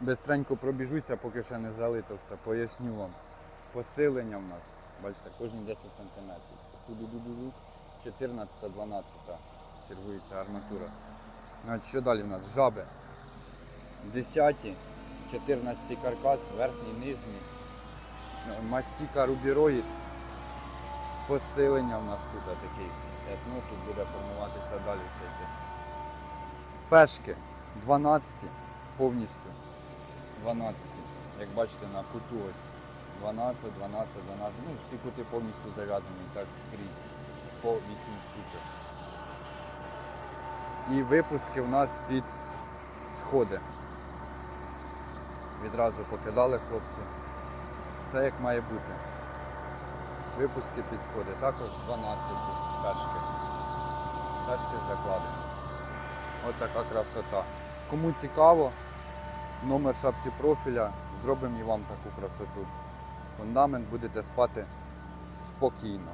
Бистренько пробіжуся, поки ще не залито все. Поясню вам. Посилення в нас, бачите, кожні 10 см. Туди-ду-ду-ду. 14, 12 чергується арматура. Значить, що далі в нас? Жаби. 10, 14 каркас, верхній, нижній. Ну, Мастіка рубіроїд. Посилення в нас тут такий. Ну, тут буде формуватися далі все йти. Пешки 12 повністю. 12. Як бачите, на куту ось 12, 12, 12. Ну, всі кути повністю зав'язані так скрізь. По 8 штучок. І випуски в нас під сходи. Відразу покидали хлопці. Все як має бути. Випуски під сходи. Також 12 пешки. Пешки закладені. Ось така красота. Кому цікаво, номер в шапці профіля, зробимо і вам таку красоту. Фундамент будете спати спокійно.